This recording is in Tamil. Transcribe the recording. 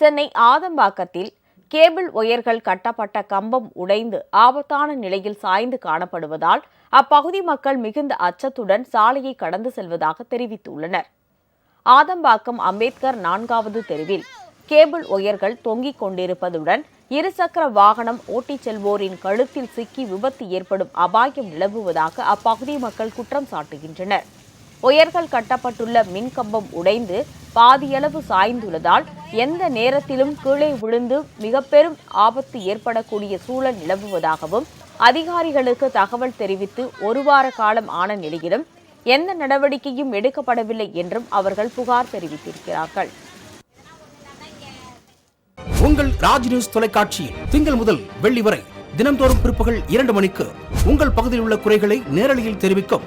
சென்னை ஆதம்பாக்கத்தில் கேபிள் ஒயர்கள் கட்டப்பட்ட கம்பம் உடைந்து ஆபத்தான நிலையில் சாய்ந்து காணப்படுவதால் அப்பகுதி மக்கள் மிகுந்த அச்சத்துடன் சாலையை கடந்து செல்வதாக தெரிவித்துள்ளனர். ஆதம்பாக்கம் அம்பேத்கர் நான்காவது தெருவில் கேபிள் ஒயர்கள் தொங்கிக் கொண்டிருப்பதுடன் இருசக்கர வாகனம் ஓட்டிச் செல்வோரின் கழுத்தில் சிக்கி விபத்து ஏற்படும் அபாயம் நிலவுவதாக அப்பகுதி மக்கள் குற்றம் சாட்டுகின்றனர். ஒயர்கள் கட்டப்பட்டுள்ள மின்கம்பம் உடைந்து பாதியளவு சாய்ந்துள்ளதால் எந்த நேரத்திலும் கீழே விழுந்து மிக பெரும் ஆபத்து ஏற்படக்கூடிய சூழல் நிலவுவதாகவும் அதிகாரிகளுக்கு தகவல் தெரிவித்து ஒரு வார காலம் ஆன நிலையிலும் எந்த நடவடிக்கையும் எடுக்கப்படவில்லை என்றும் அவர்கள் புகார் தெரிவித்திருக்கிறார்கள். உங்கள் ராஜ் நியூஸ் தொலைக்காட்சியில் திங்கள் முதல் வெள்ளி வரை தினம்தோறும் பிற்பகல் இரண்டு மணிக்கு உங்கள் பகுதியில் உள்ள குறைகளை நேரலையில் தெரிவிக்கும்